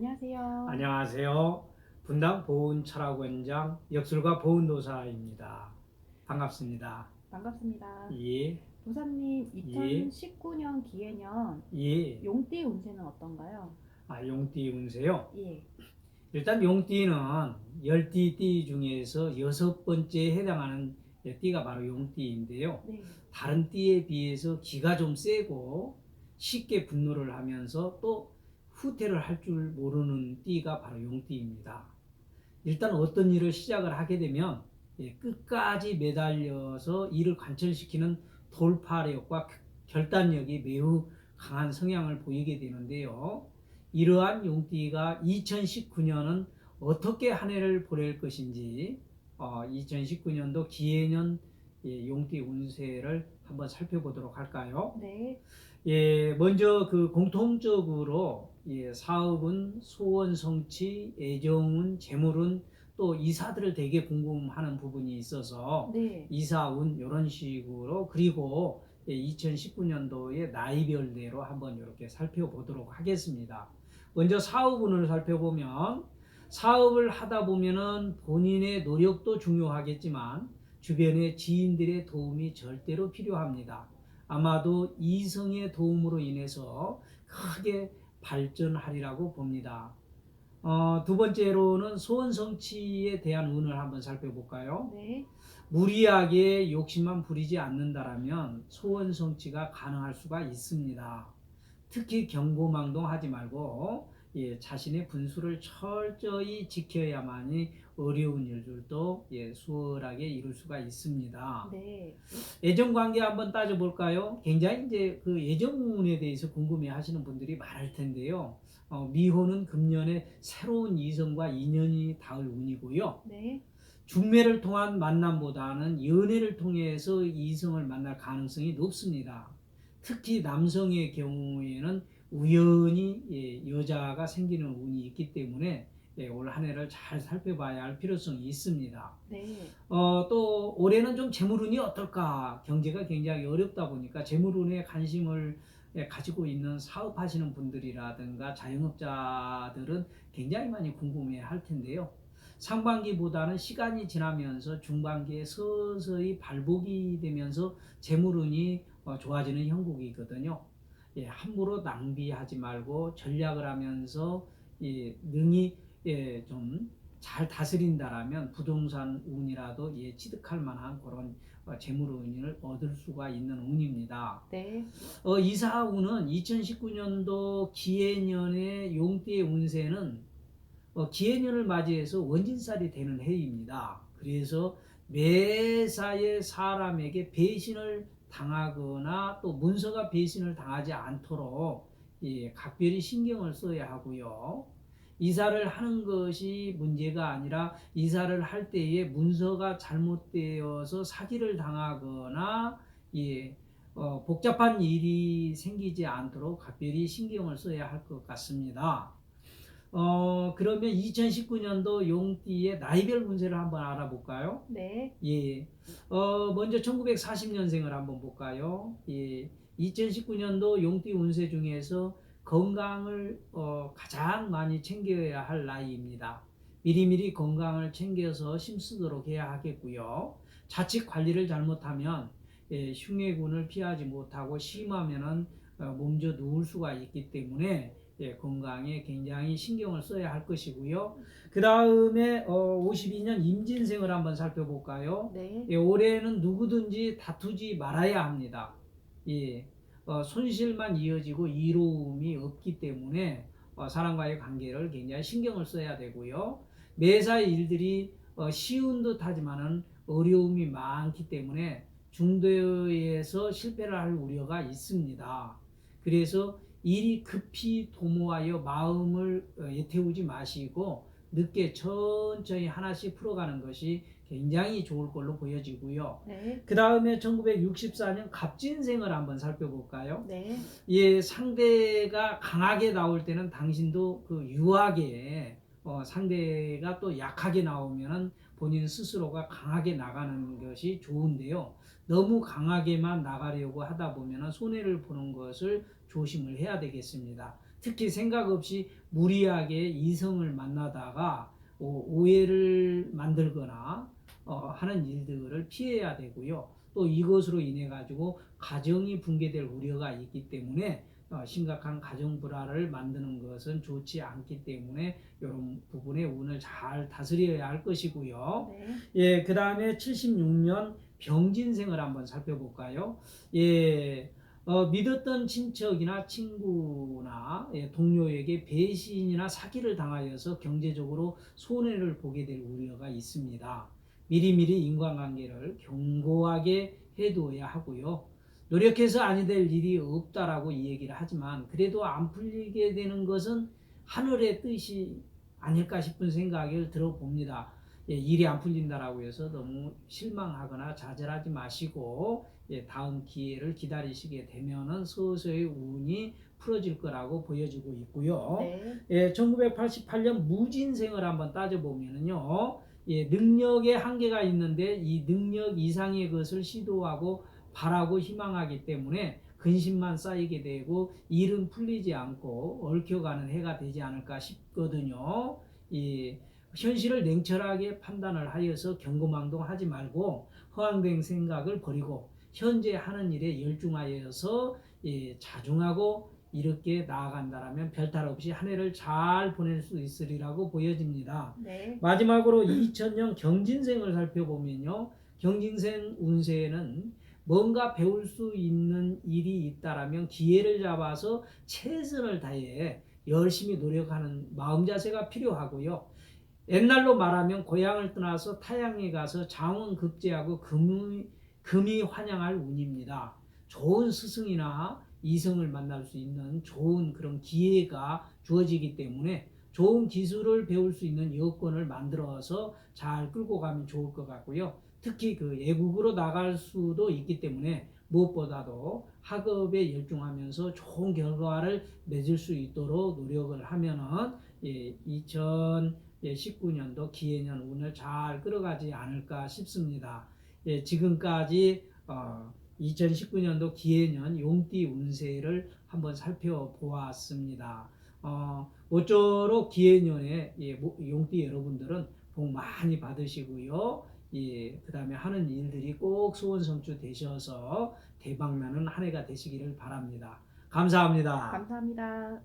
안녕하세요. 안녕하세요. 분당 보훈 철학원장 역술가 보훈도사입니다. 반갑습니다. 반갑습니다. 예, 도사님, 예. 2019년 기해년 예. 용띠 운세는 어떤가요? 아, 용띠 운세요. 예. 일단 용띠는 열띠 띠 중에서 여섯 번째에 해당하는 띠가 바로 용띠인데요. 네. 다른 띠에 비해서 기가 좀 세고 쉽게 분노를 하면서 또 후퇴를 할 줄 모르는 띠가 바로 용띠입니다. 일단 어떤 일을 시작을 하게 되면 예, 끝까지 매달려서 일을 관철시키는 돌파력과 결단력이 매우 강한 성향을 보이게 되는데요. 이러한 용띠가 2019년은 어떻게 한 해를 보낼 것인지 어, 2019년도 기해년 예, 용띠 운세를 한번 살펴보도록 할까요? 네. 예, 먼저 그 공통적으로 예, 사업은 소원 성취, 애정운, 재물운 또 이사들을 되게 궁금하는 부분이 있어서 네. 이사운 이런 식으로 그리고 2019년도의 나이별대로 한번 이렇게 살펴보도록 하겠습니다. 먼저 사업운을 살펴보면 사업을 하다 보면은 본인의 노력도 중요하겠지만 주변의 지인들의 도움이 절대로 필요합니다. 아마도 이성의 도움으로 인해서 크게 발전하리라고 봅니다. 어, 두 번째로는 소원 성취에 대한 운을 한번 살펴볼까요? 네. 무리하게 욕심만 부리지 않는다라면 소원 성취가 가능할 수가 있습니다. 특히 경고망동하지 말고 예, 자신의 분수를 철저히 지켜야만이 어려운 일들도 예, 수월하게 이룰 수가 있습니다. 네. 애정 관계 한번 따져 볼까요? 굉장히 이제 그 애정운에 대해서 궁금해 하시는 분들이 많을 텐데요. 어, 미혼은 금년에 새로운 이성과 인연이 닿을 운이고요. 네. 중매를 통한 만남보다는 연애를 통해서 이성을 만날 가능성이 높습니다. 특히 남성의 경우에는 우연히 예, 여자가 생기는 운이 있기 때문에 예, 올한 해를 잘 살펴봐야 할 필요성이 있습니다. 네. 어, 또 올해는 좀 재물운이 어떨까? 경제가 굉장히 어렵다 보니까 재물운에 관심을 예, 가지고 있는 사업하시는 분들이라든가 자영업자들은 굉장히 많이 궁금해 할 텐데요. 상반기보다는 시간이 지나면서 중반기에 서서히 발복이 되면서 재물운이 어, 좋아지는 형국이거든요. 예, 함부로 낭비하지 말고 전략을 하면서 예, 능히 예, 좀 잘 다스린다라면 부동산 운이라도 예, 취득할 만한 그런 어, 재물 운을 얻을 수가 있는 운입니다. 네. 어, 이사 운은 2019년도 기해년의 용띠의 운세는 어, 기해년을 맞이해서 원진살이 되는 해입니다. 그래서 매사의 사람에게 배신을 당하거나 또 문서가 배신을 당하지 않도록 예, 각별히 신경을 써야 하고요. 이사를 하는 것이 문제가 아니라 이사를 할 때에 문서가 잘못되어서 사기를 당하거나 예, 어, 복잡한 일이 생기지 않도록 각별히 신경을 써야 할 것 같습니다. 어, 그러면 2019년도 용띠의 나이별 운세를 한번 알아볼까요? 네. 예. 어, 먼저 1940년생을 한번 볼까요? 예. 2019년도 용띠 운세 중에서 건강을 어, 가장 많이 챙겨야 할 나이입니다. 미리미리 건강을 챙겨서 힘쓰도록 해야 하겠고요. 자칫 관리를 잘못하면 예, 흉해군을 피하지 못하고 심하면은 어, 몸져 누울 수가 있기 때문에 예, 건강에 굉장히 신경을 써야 할 것이고요. 그 다음에 어, 52년 임진생을 한번 살펴볼까요? 네. 예, 올해는 누구든지 다투지 말아야 합니다. 예, 어, 손실만 이어지고 이로움이 없기 때문에 어, 사람과의 관계를 굉장히 신경을 써야 되고요. 매사의 일들이 어, 쉬운 듯 하지만은 어려움이 많기 때문에 중도에서 실패를 할 우려가 있습니다. 그래서 일이 급히 도모하여 마음을 어, 애태우지 마시고 늦게 천천히 하나씩 풀어가는 것이 굉장히 좋을 걸로 보여지고요. 네. 그 다음에 1964년 갑진생을 한번 살펴볼까요? 네. 예, 상대가 강하게 나올 때는 당신도 그 유하게 어, 상대가 또 약하게 나오면은 본인 스스로가 강하게 나가는 것이 좋은데요. 너무 강하게만 나가려고 하다 보면은 손해를 보는 것을 조심을 해야 되겠습니다. 특히 생각 없이 무리하게 이성을 만나다가 오- 오해를 만들거나 어, 하는 일들을 피해야 되고요. 또 이것으로 인해 가지고 가정이 붕괴될 우려가 있기 때문에 어, 심각한 가정 불화를 만드는 것은 좋지 않기 때문에 이런 부분의 운을 잘 다스려야 할 것이고요. 네. 예, 그 다음에 76년 병진생을 한번 살펴볼까요? 예, 어, 믿었던 친척이나 친구나 예, 동료에게 배신이나 사기를 당하여서 경제적으로 손해를 보게 될 우려가 있습니다. 미리미리 인간관계를 견고하게 해두어야 하고요. 노력해서 아니 될 일이 없다라고 이 얘기를 하지만 그래도 안 풀리게 되는 것은 하늘의 뜻이 아닐까 싶은 생각을 들어봅니다. 예, 일이 안 풀린다라고 해서 너무 실망하거나 좌절하지 마시고 예, 다음 기회를 기다리시게 되면은 서서히 운이 풀어질 거라고 보여지고 있고요. 네. 예, 1988년 무진생을 한번 따져보면은요, 예, 능력의 한계가 있는데 이 능력 이상의 것을 시도하고 바라고 희망하기 때문에 근심만 쌓이게 되고 일은 풀리지 않고 얽혀가는 해가 되지 않을까 싶거든요. 이 현실을 냉철하게 판단을 하여서 경고망동하지 말고 허황된 생각을 버리고 현재 하는 일에 열중하여서 예, 자중하고 이렇게 나아간다라면 별탈 없이 한 해를 잘 보낼 수 있으리라고 보여집니다. 네. 마지막으로 2000년 경진생을 살펴보면요. 경진생 운세에는 뭔가 배울 수 있는 일이 있다라면 기회를 잡아서 최선을 다해 열심히 노력하는 마음 자세가 필요하고요. 옛날로 말하면 고향을 떠나서 타향에 가서 장원 급제하고 금이, 금이 환영할 운입니다. 좋은 스승이나 이성을 만날 수 있는 좋은 그런 기회가 주어지기 때문에 좋은 기술을 배울 수 있는 여건을 만들어서 잘 끌고 가면 좋을 것 같고요. 특히 그 외국으로 나갈 수도 있기 때문에 무엇보다도 학업에 열중하면서 좋은 결과를 맺을 수 있도록 노력을 하면은 예, 2019년도 기해년 운을 잘 끌어가지 않을까 싶습니다. 예, 지금까지 어, 2019년도 기해년 용띠 운세를 한번 살펴보았습니다. 어, 모쪼록 기해년에 예, 모- 용띠 여러분들은 복 많이 받으시고요. 예, 그 다음에 하는 일들이 꼭 소원 성취 되셔서 대박나는 한 해가 되시기를 바랍니다. 감사합니다. 감사합니다.